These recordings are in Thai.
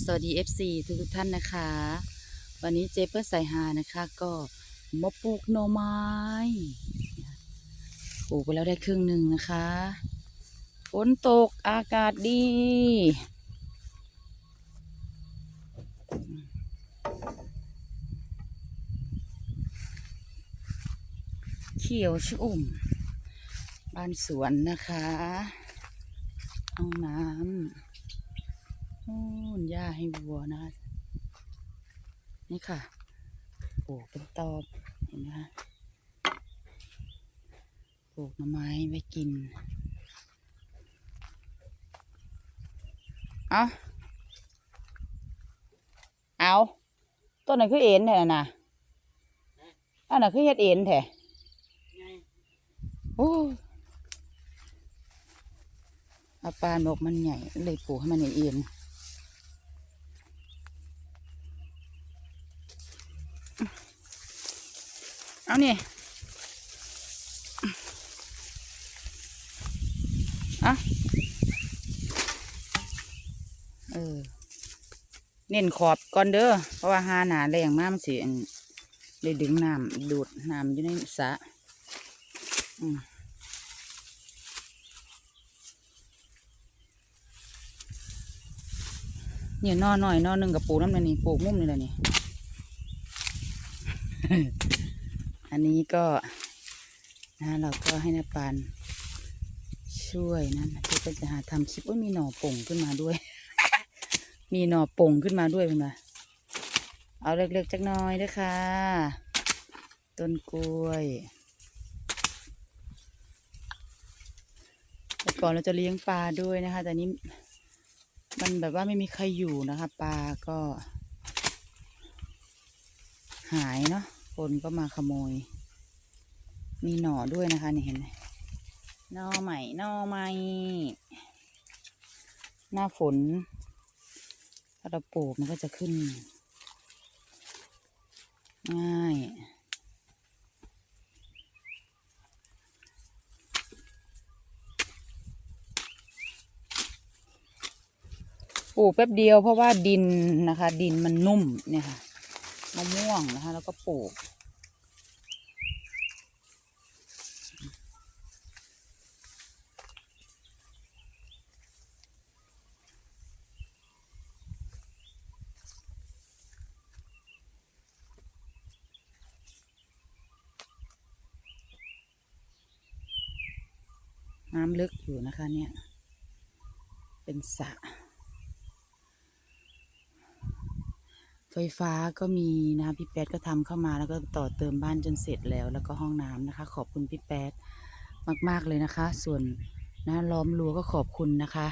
สวัสดี FC ทุกทุกๆท่านนะคะ วันนี้เจเปิ้ลสายฮานะคะก็มาปลูกหน่อไม้ปลูกไปแล้วได้ครึ่งหนึ่งนะคะฝนตกอากาศดี เขียวชุ่มบ้านสวนนะคะห้องน้ำ นู่นหญ้าให้วัวนะคะนี่ค่ะปลูกเป็นตอบเห็นไหมคะปลูกหน่อไม้ไว้กิน เอาเอาต้นไหนคือเอ็นแท้น่ะนะอันไหนคือเฮ็ดเอ็นแท้โอ้อาปานบอกมันใหญ่เลยปลูกให้มันเอ็นเอานี่อะเออ เน้นขอบก่อนเด้อ เพราะว่าหาหนาแรงมากมันสิเลยดึงน้ำดูดน้ำอยู่ในสระอืมเนี่ยนอหน่อยนอหนึ่งกับปูน้ำนั่นนี่ปลูกมุมนี่แหละนี่ อันนี้ก็นะเราก็ให้นาปานช่วยนะเดี๋ยวก็จะหาทำคลิปว่ามีหน่อป่งขึ้นมาด้วย มีหน่อป่งขึ้นมาด้วยเป็นไงเอาเล็กๆจักน้อยด้วยค่ะ ต้นกล้วยแต่ก่อนเราจะเลี้ยงปลาด้วยนะคะ แต่นี้มันแบบว่าไม่มีใครอยู่นะคะ ปลาก็ หายเนาะ คนก็มาขโมย มีหน่อด้วยนะคะนี่เห็นไหมหน่อใหม่หน่อใหม่ หน้าฝนถ้าเราปลูกมันก็จะขึ้น ง่าย ปลูกแป๊บเดียวเพราะว่าดินนะคะ ดินมันนุ่มเนี่ยค่ะมะม่วงนะคะ แล้วก็ปลูก น้ำลึกอยู่นะคะเนี่ย เป็นสระไฟฟ้าก็มีนะคะพี่แป๊ดก็ทำเข้ามาแล้วก็ต่อเติมบ้านจนเสร็จแล้ว แล้วก็ห้องน้ำนะคะ ขอบคุณพี่แป๊ดมาก ๆ เลยนะคะ ส่วนนะล้อมรั้วก็ขอบคุณนะคะ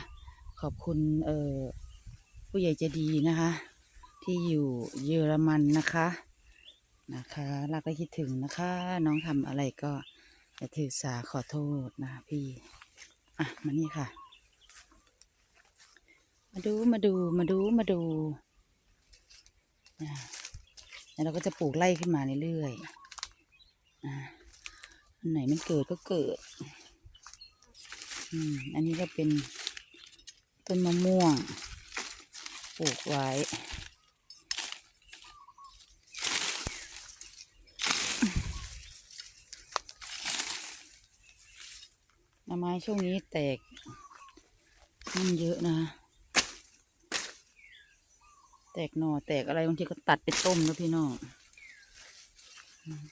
ขอบคุณเอ่อผู้ใหญ่ใจดีนะคะ ที่อยู่เยอรมันนะคะนะคะรักและคิดถึงนะคะ น้องทำอะไรก็ อย่าถือสาขอโทษนะพี่ อะ มานี่ค่ะ มาดูมาดูมาดูมาดูอ่าแล้วเราก็จะปลูกไล่ขึ้นมาเรื่อยๆอ่าอันไหนมันเกิดก็เกิด อืม อันนี้ก็เป็นต้นมะม่วง ปลูกไว้ หน่อไม้ ช่วงนี้แตกมันเยอะนะ แตกหน่อแตกอะไรบางทีก็ตัดไปต้มแล้วพี่น้อง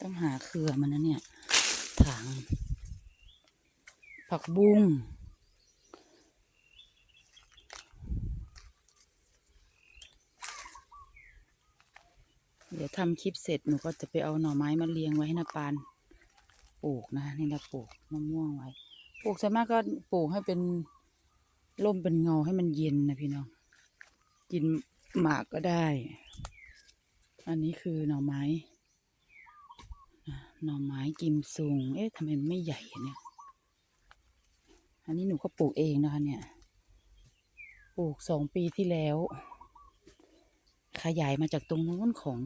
ต้องหาเครือมันนะเนี่ยถังผักบุ้งเดี๋ยวทำคลิปเสร็จหนูก็จะไปเอาหน่อไม้มาเรียงไว้ให้นาปานปลูกนะนี่เราปลูกมะม่วงไว้ ปลูกส่วนมากก็ปลูกให้เป็นร่มเป็นเงาให้มันเย็นนะพี่น้อง กินหมากก็ได้ อันนี้คือหน่อไม้ หน่อไม้กิมซุง เอ๊ะทำไมมันไม่ใหญ่เนี่ย อันนี้หนูก็ปลูกเองนะคะเนี่ย ปลูกสองปีที่แล้ว ขยายมาจากตรงนู้นของ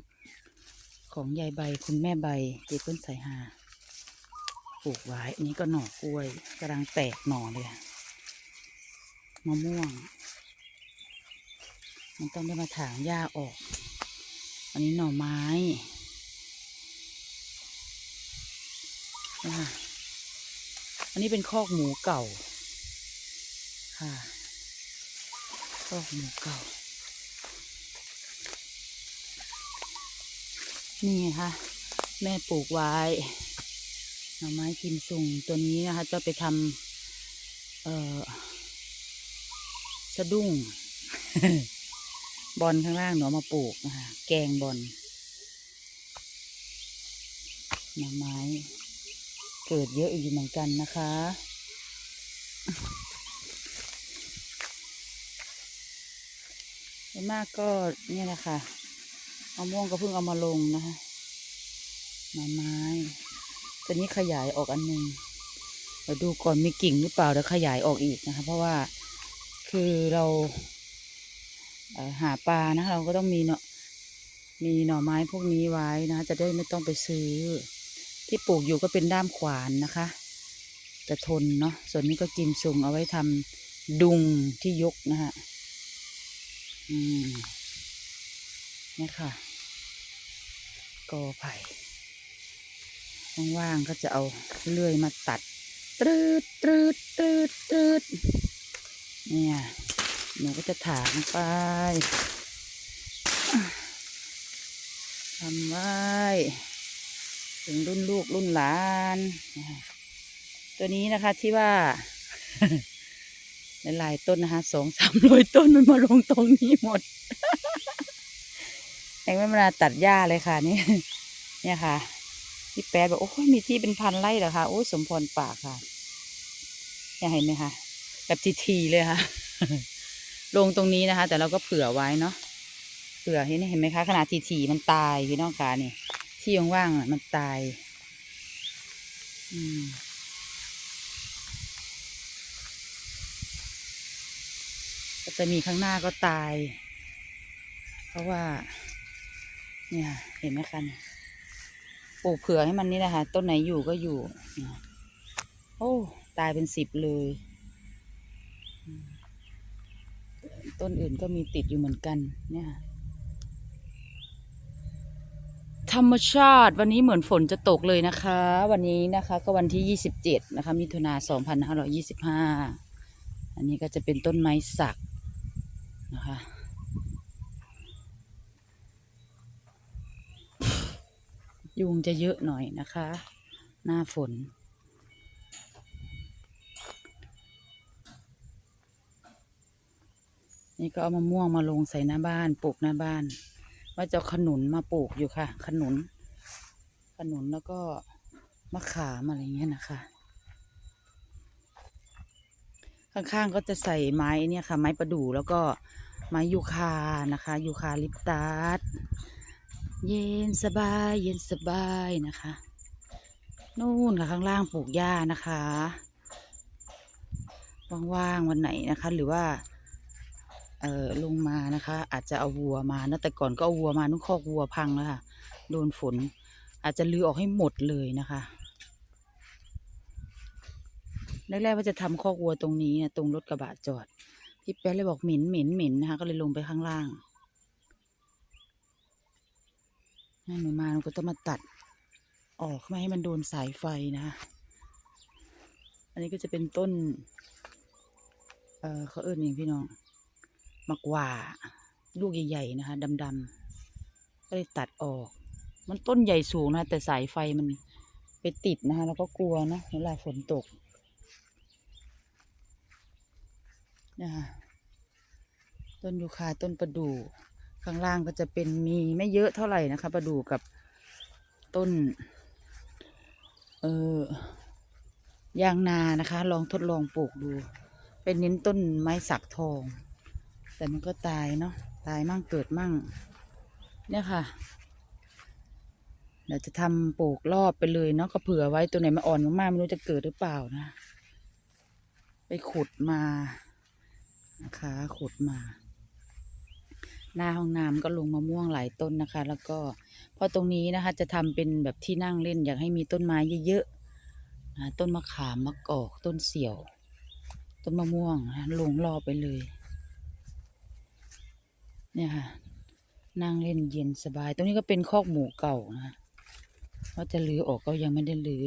ของยายใบคุณแม่ใบเจเปิ้ลสายหา ปลูกไว้ อันนี้ก็หน่อกล้วยกำลังแตกหน่อเลยมะม่วง มันต้องได้มาถางหญ้าออก อันนี้หน่อไม้นะคะอันนี้เป็นคอกหมูเก่า ค่ะคอกหมูเก่า นี่ไงคะแม่ปลูกไว้ น่อไม้กิมซุงตัวนี้นะคะจะไปทำเอ่อสะดุ้ง บอลข้างล่างหนูเอมาปลูกนะคะแกงบอลหน่อไม้เกิดเยอะอยู่เหมือนกันนะคะส่มากก็เนี่ยแหละค่ะมะม่วงก็เพิ่งเอามาลงนะคะหน่อไม้ ตัวนี้ขยายออกอันหนึงเดี๋ยวดูก่อนมีกิ่งหรือเปล่าเดี๋ยวขยายออกอีกนะคะ เพราะว่าคือเราหาปลานะเราก็ต้องมีเนาะมีหน่อไม้พวกนี้ไว้นะ จะได้ไม่ต้องไปซื้อ ที่ปลูกอยู่ก็เป็นด้ามขวานนะคะจะทนเนาะส่วนนี้ก็กิมซุงเอาไว้ทำดุงที่ยกนะฮะอืมนี่ค่ะกอไผ่ ว่างๆก็จะเอาเลื่อยมาตัดตรืดตรืดตรืดตรืดเนี่ยหนูก็จะถางไปทำไว้ถึงรุ่นลูกรุ่นหลาน ตัวนี้นะคะที่ว่าหลายต้นนะคะสองสามร้อยต้นมันมาลงตรงนี้หมดยังไม่มาตัดหญ้าเลยค่ะนี่เนี่ยค่ะ พี่แป๊ดบอกโอ้ยมีที่เป็นพันไร่เหรอคะโอ้ยสมพรปากค่ะเนี่ยเห็นไหมคะแบบทีๆเลยค่ะ ลงตรงนี้นะคะ แต่เราก็เผื่อไว้เนาะเผื่อเห็นเห็นไหมคะขนาดทีๆมันตายพี่น้องคะนี่ที่ว่างๆมันตาย อืมก็จะมีข้างหน้าก็ตาย เพราะว่า เนี่ย เห็นไหมคะเนี่ย ปลูกเผื่อให้มันนี่นะคะ ต้นไหนอยู่ก็อยู่ โอ้ ตายเป็นสิบเลย ต้นอื่นก็มีติดอยู่เหมือนกัน เนี่ย ธรรมชาติวันนี้เหมือนฝนจะตกเลยนะคะ วันนี้นะคะก็วันที่ยี่สิบเจ็ดนะคะมิถุนาสองพันห้าร้อยี่สิบห้าอันนี้ก็จะเป็นต้นไม้สักนะคะ ยุงจะเยอะหน่อยนะคะ หน้าฝน นี่ก็เอามะม่วงมาลงใส่หน้าบ้านปลูกหน้าบ้าน ว่าจะขนุนมาปลูกอยู่ค่ะ ขนุน ขนุนแล้วก็มะขามอะไรเงี้ยนะคะ ข้างๆก็จะใส่ไม้เนี่ยค่ะ ไม้ประดู่แล้วก็ไม้ยูคานะคะยูคาลิปตัส เย็นสบายเย็นสบายนะคะ นู่นค่ะข้างล่างปลูกหญ้านะคะว่างๆวันไหนนะคะ หรือว่า เออลงมานะคะ อาจจะเอาวัวมานะแต่ก่อนก็เอาวัวมานุ่งคอกวัวพังแล้วค่ะโดนฝน อาจจะลือออกให้หมดเลยนะคะแรกๆว่าจะทำคอกวัวตรงนี้นะตรงรถกระบะจอด พี่แป๊ะเลยบอกเหม็นเหม็นเหม็นนะคะ ก็เลยลงไปข้างล่าง ให้หนูมาหนูก็ต้องมาตัดออกไม่ให้มันโดนสายไฟนะ อันนี้ก็จะเป็นต้น เออเขาเอิ้นอย่างพี่น้องมักว่าลูกใหญ่ๆนะคะดำๆก็เลยตัดออก มันต้นใหญ่สูงนะ แต่สายไฟมันไปติดนะคะแล้วก็กลัวนะเวลาฝนตกนะคะต้นยูคาต้นประดู่ ข้างล่างก็จะเป็นมีไม่เยอะเท่าไหร่นะคะประดูกับต้น เออยางนานะคะ ลองทดลองปลูกดู เป็นเน้นต้นไม้สักทอง แต่มันก็ตายเนาะตายมั่งเกิดมั่ง เนี่ยค่ะเดี๋ยวจะทำปลูกรอบไปเลยเนาะก็เผื่อไว้ตัวไหนมันอ่อนมากๆไม่รู้จะเกิดหรือเปล่านะ ไปขุดมานะคะขุดมา หน้าห้องน้ำก็ลงมะม่วงหลายต้นนะคะ แล้วก็เพราะตรงนี้นะคะ จะทำเป็นแบบที่นั่งเล่นอยากให้มีต้นไม้เยอะๆนะต้นมะขามมะกอกต้นเสี่ยว ต้นมะม่วงนะลงรอบไปเลย เนี่ยค่ะ นั่งเล่นเย็นสบาย ตรงนี้ก็เป็นคอกหมูเก่านะว่าจะรื้อออกก็ยังไม่ได้รื้อ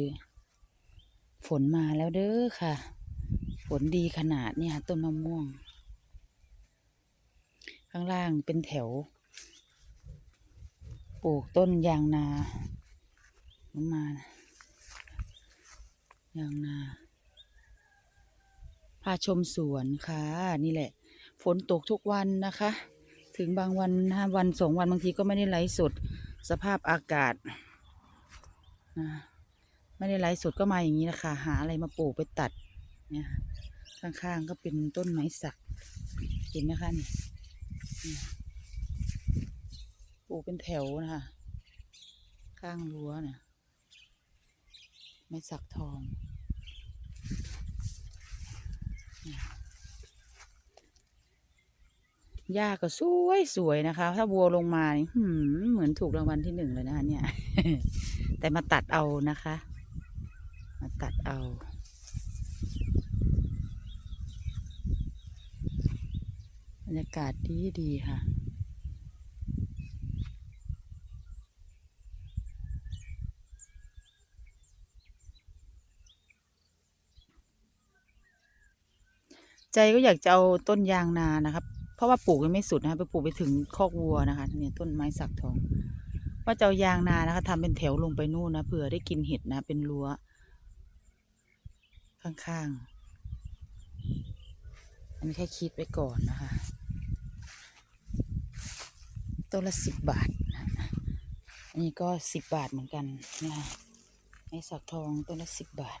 ฝนมาแล้วเด้อค่ะ ฝนดีขนาดเนี่ยต้นมะม่วง ข้างล่างเป็นแถว ปลูกต้นยางนามันมายางนาพาชมสวนค่ะ นี่แหละ ฝนตกทุกวันนะคะ ถึงบางวันนะวันสองวันบางทีก็ไม่ได้ไลฟ์สดสภาพอากาศนะไม่ได้ไลฟ์สดก็มาอย่างนี้นะคะ หาอะไรมาปลูกไปตัดเนี่ยข้างๆก็เป็นต้นไม้สักเห็นไหมคะนี่ ปลูกเป็นแถวนะคะ ข้างรั้วเนี่ยไม้สักทองยหญ้าก็สวยสวยนะคะ ถ้าวัวลงมานี่หืมเหมือนถูกรางวัลที่หนึ่งเลยนะคะเนี่ย แต่มาตัดเอานะคะ มาตัดเอา บรรยากาศดีดีค่ะ ใจก็อยากจะเอาต้นยางนานะครับ เพราะว่าปลูกยังไม่สุดนะคะไปปลูกไปถึงคอกวัวนะคะเนี่ยต้นไม้สักทอง ว่าจะเอายางนานะคะทำเป็นแถวลงไปนู่นนะเผื่อได้กินเห็ดนะเป็นรั้วข้างๆ อันนี้แค่คิดไว้ก่อนนะคะ ต้นละสิบบาทนะอันนี้ก็สิบบาทเหมือนกันนะไม้สักทองต้นละสิบบาท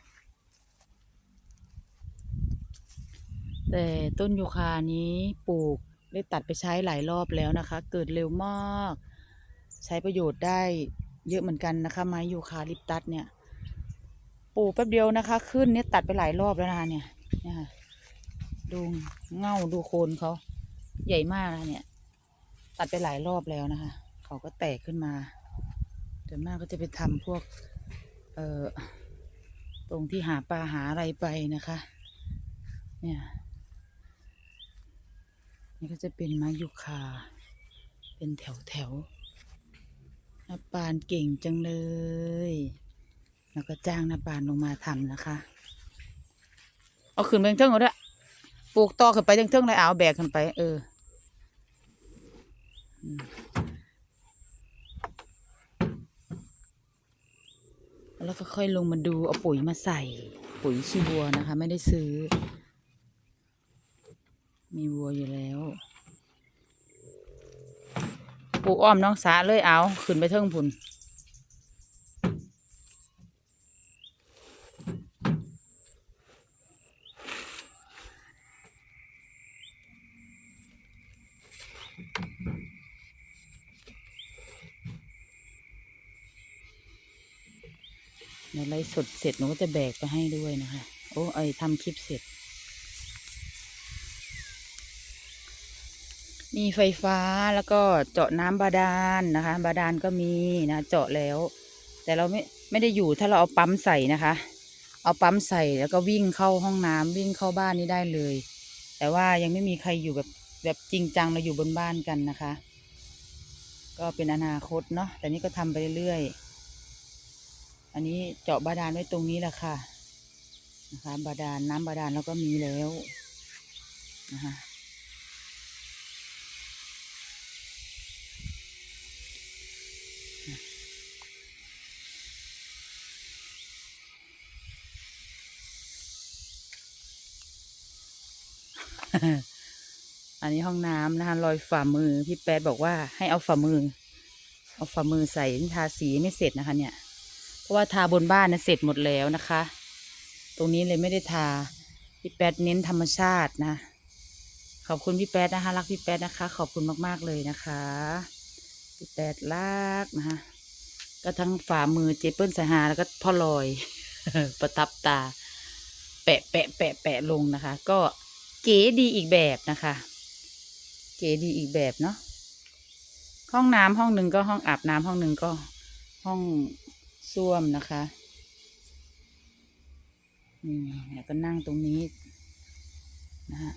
แต่ต้นยูคานี้ปลูกได้ตัดไปใช้หลายรอบแล้วนะคะ เกิดเร็วมาก ใช้ประโยชน์ได้เยอะเหมือนกันนะคะ ไม้ยูคาลิปตัสเนี่ยปลูกแป๊บเดียวนะคะ ขึ้นเนี่ยตัดไปหลายรอบแล้วนะคะเนี่ยเนี่ยดูเง่าดูโคนเขาใหญ่มากนะเนี่ย ตัดไปหลายรอบแล้วนะคะ เขาก็แตกขึ้นมาส่วนมากก็จะไปทำพวก เอ่อ ตรงที่หาปลาหาอะไรไปนะคะ เนี่ยนี่ก็จะเป็นไม้ยูคา เป็นแถวแถวนาปานเก่งจังเลย แล้วก็จ้างนาปานลงมาทำนะคะ เอาขึ้นไปเทิงเอาด้วยปลูกต่อขึ้นไปเทิงๆเลยเอาแบกขึ้นไป เออ แล้วก็ค่อยลงมาดูเอาปุ๋ยมาใส่ ปุ๋ยชีวัวนะคะ ไม่ได้ซื้อ มีวัวอยู่แล้ว ปูอ้อมน้องสาเลยเอา ขึ้นไปเทิงพุ่น นไลฟ์สดเสร็จหนูก็จะแบกไปให้ด้วยนะคะ โอ้ไอทำคลิปเสร็จ มีไฟฟ้าแล้วก็เจาะน้ำบาดาลนะคะ บาดาลก็มีนะเจาะแล้ว แต่เราไม่ไม่ได้อยู่ถ้าเราเอาปั๊มใส่นะคะ เอาปั๊มใส่แล้วก็วิ่งเข้าห้องน้ำวิ่งเข้าบ้านนี้ได้เลย แต่ว่ายังไม่มีใครอยู่แบบแบบจริงจังเราอยู่บนบ้านกันนะคะ ก็เป็นอนาคตเนาะแต่นี่ก็ทำไปเรื่อยๆ อันนี้เจาะบาดาลไว้ตรงนี้แหละค่ะนะคะบาดาลน้ำบาดาลเราก็มีแล้วนะคะอันนี้ห้องน้ำนะคะรอยฝ่ามือ พี่แป๊ดบอกว่าให้เอาฝ่ามือ เอาฝ่ามือใส่นี่ทาสีไม่เสร็จนะคะเนี่ย เพราะว่าทาบนบ้านนะเสร็จหมดแล้วนะคะ ตรงนี้เลยไม่ได้ทาพี่แป๊ดเน้นธรรมชาตินะ ขอบคุณพี่แป๊ดนะคะ รักพี่แป๊ดนะคะ ขอบคุณมากๆเลยนะคะพี่แป๊ดรักนะคะก็ทั้งฝ่ามือเจเปิลสาหาแล้วก็พ่อลอย ประทับตา แปะแปะแปะแปะลงนะคะ ก็เก๋ดีอีกแบบนะคะ เก๋ดีอีกแบบเนาะห้องน้ำห้องหนึ่งก็ห้องอาบน้ำห้องหนึ่งก็ห้อง ส้วมนะคะนี่แล้วก็นั่งตรงนี้นะฮะ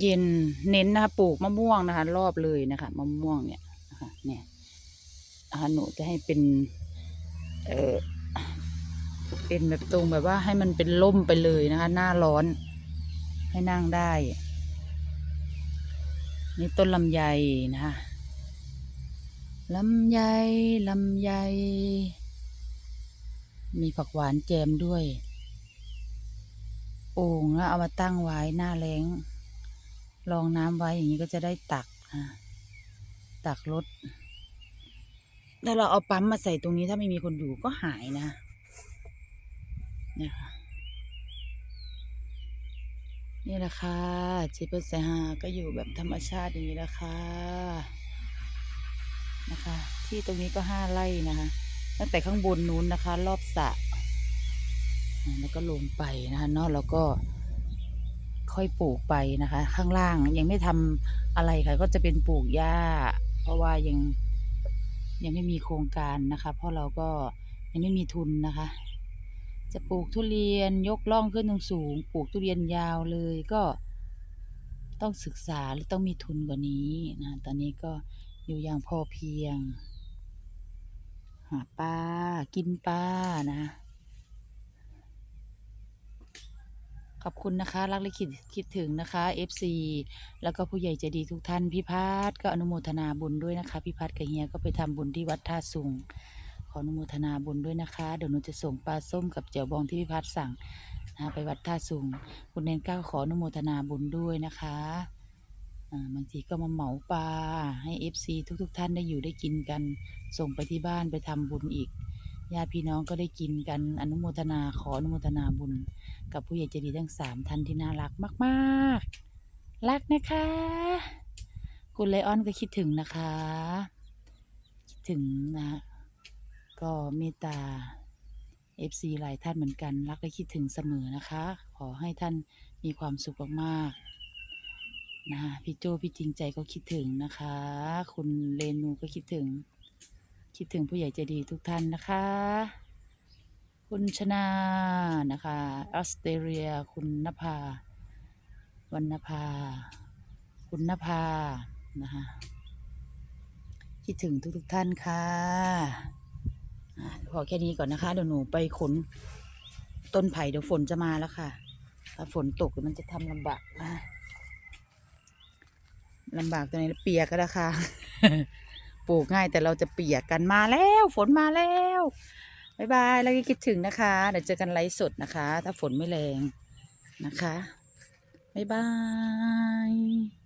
เย็นเน้นนะคะปลูกมะม่วงนะคะ รอบเลยนะคะมะม่วงเนี่ยนะคะเนี่ยนะคะหนูจะให้เป็น เออเป็นแบบตรงแบบว่าให้มันเป็นร่มไปเลยนะคะ หน้าร้อน ให้นั่งได้ นี่ต้นลำไยนะคะ ลำไยลำไย มีผักหวานแจมด้วย โอ่งแล้วเอามาตั้งไว้หน้าแรงรองน้ำไว้อย่างนี้ก็จะได้ตักนะตักรถถ้าเราเอาปั๊มมาใส่ตรงนี้ถ้าไม่มีคนอยู่ก็หายนะเนี่ยค่ะนี่แหละค่ะจิปเซฮาก็อยู่แบบธรรมชาติอย่างนี้แหละค่ะ นะคะ ที่ตรงนี้ก็ห้าไร่นะคะตั้งแต่ข้างบนนู้นนะคะ รอบสระแล้วก็ลงไปนะคะเนาะแล้วก็ค่อยปลูกไปนะคะ ข้างล่างยังไม่ทำอะไรค่ะ ก็จะเป็นปลูกหญ้า เพราะว่ายังยังไม่มีโครงการนะคะ เพราะเราก็ยังไม่มีทุนนะคะ จะปลูกทุเรียนยกล่องขึ้นสูงปลูกทุเรียนยาวเลยก็ต้องศึกษาหรือต้องมีทุนกว่านี้นะตอนนี้ก็ อยู่อย่างพอเพียง หาปลากินปลานะ ขอบคุณนะคะ รักและคิดคิดถึงนะคะ FC แล้วก็ผู้ใหญ่ใจดีทุกท่านพี่พัดก็อนุโมทนาบุญด้วยนะคะพี่พัดกับเฮียก็ไปทำบุญที่วัดท่าสุงขออนุโมทนาบุญด้วยนะคะ เดี๋ยวหนูจะส่งปลาส้มกับเจียวบองที่พี่พัดสั่งนะไปวัดท่าสุง คุณเนนก้าขออนุโมทนาบุญด้วยนะคะ บางทีก็มาเหมาปลาให้ FC ทุกๆทท่านได้อยู่ได้กินกัน ส่งไปที่บ้านไปทำบุญอีกญาติพี่น้องก็ได้กินกันอนุโมทนาขออนุโมทนาบุญ กับผู้ใหญ่ใจดีทั้งสามท่านที่น่ารักมากๆ รักนะคะคุณไลออนก็คิดถึงนะคะ คิดถึงนะ ก็เมตตา FC หลายท่านเหมือนกัน รักและคิดถึงเสมอนะคะ ขอให้ท่านมีความสุขมากๆ นะพี่โจพี่จริงใจก็คิดถึงนะคะ คุณเรนูก็คิดถึง คิดถึงผู้ใหญ่ใจดีทุกท่านนะคะ คุณชนานะคะออสเตรเลีย คุณนภาวันนภา คุณนภานะคะคิดถึงทุกๆท่านค่ะอะพอแค่นี้ก่อนนะคะ เดี๋ยวหนูไปขน ต้นไผ่เดี๋ยวฝนจะมาแล้วค่ะ ถ้าฝนตกมันจะทำลำบากนะ ลำบากตรงนี้เปียกก็แล้วค่ะปลูกง่ายแต่เราจะเปียกกันมาแล้วฝนมาแล้วบายบายแล้วก็คิดถึงนะคะเดี๋ยวเจอกันไลฟ์สดนะคะ ถ้าฝนไม่แรงนะคะบายบาย